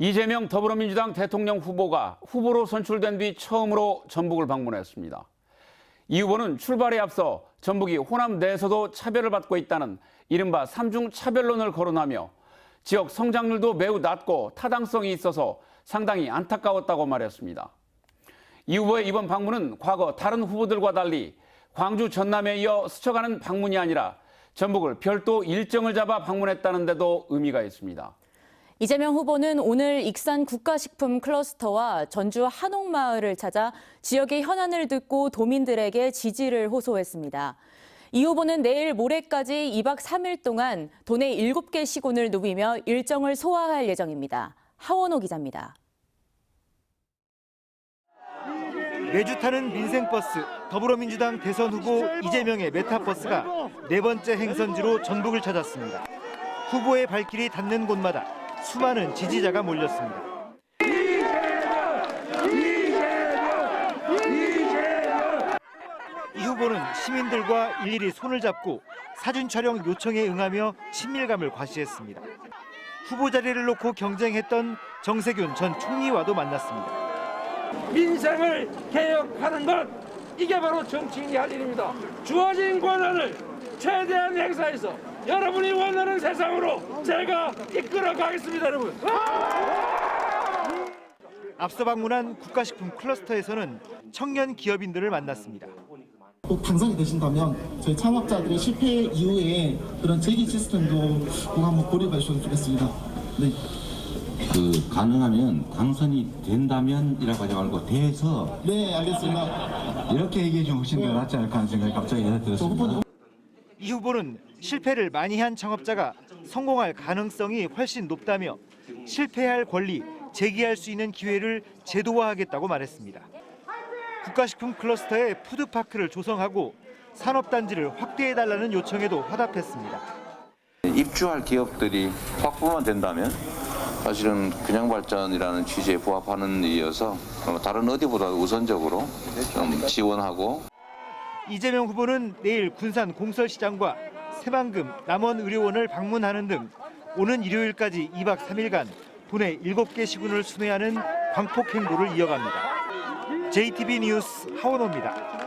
이재명 더불어민주당 대통령 후보가 후보로 선출된 뒤 처음으로 전북을 방문했습니다. 이 후보는 출발에 앞서 전북이 호남 내에서도 차별을 받고 있다는 이른바 삼중 차별론을 거론하며 지역 성장률도 매우 낮고 타당성이 있어서 상당히 안타까웠다고 말했습니다. 이 후보의 이번 방문은 과거 다른 후보들과 달리 광주 전남에 이어 스쳐가는 방문이 아니라 전북을 별도 일정을 잡아 방문했다는 데도 의미가 있습니다. 이재명 후보는 오늘 익산 국가식품 클러스터와 전주 한옥마을을 찾아 지역의 현안을 듣고 도민들에게 지지를 호소했습니다. 이 후보는 내일 모레까지 2박 3일 동안 도내 7개 시군을 누비며 일정을 소화할 예정입니다. 하원호 기자입니다. 매주 타는 민생버스 더불어민주당 대선 후보 이재명의 메타버스가 네 번째 행선지로 전북을 찾았습니다. 후보의 발길이 닿는 곳마다 수많은 지지자가 몰렸습니다. 이 후보는 시민들과 일일이 손을 잡고 사진 촬영 요청에 응하며 친밀감을 과시했습니다. 후보 자리를 놓고 경쟁했던 정세균 전 총리와도 만났습니다. 민생을 개혁하는 것 이게 바로 정치인이 할 일입니다. 주어진 권한을 최대한 행사해서 여러분이 원하는 세상으로 제가 이끌어 가겠습니다, 여러분. 앞서 방문한 국가식품 클러스터에서는 청년 기업인들을 만났습니다. 꼭 당선이 되신다면 저희 창업자들의 실패 이후에 그런 재기 시스템도 꼭 한번 고려해 주셨으면 좋겠습니다. 네. 그 가능하면 당선이 된다면이라고 하지 말고 돼서 네, 알겠습니다. 이렇게 얘기해 주면 훨씬 더 낫지 않을까 하는 생각이 갑자기 저 들었습니다. 이 후보는 실패를 많이 한 창업자가 성공할 가능성이 훨씬 높다며 실패할 권리, 재기할 수 있는 기회를 제도화하겠다고 말했습니다. 국가식품 클러스터에 푸드파크를 조성하고 산업단지를 확대해달라는 요청에도 화답했습니다. 입주할 기업들이 확보만 된다면 사실은 균형 발전이라는 취지에 부합하는 일이어서 어, 다른 어디보다 우선적으로 좀 지원하고 이재명 후보는 내일 군산 공설시장과 새만금 남원 의료원을 방문하는 등 오는 일요일까지 2박 3일간 도내 7개 시군을 순회하는 광폭 행보를 이어갑니다. JTB 뉴스 하원호입니다.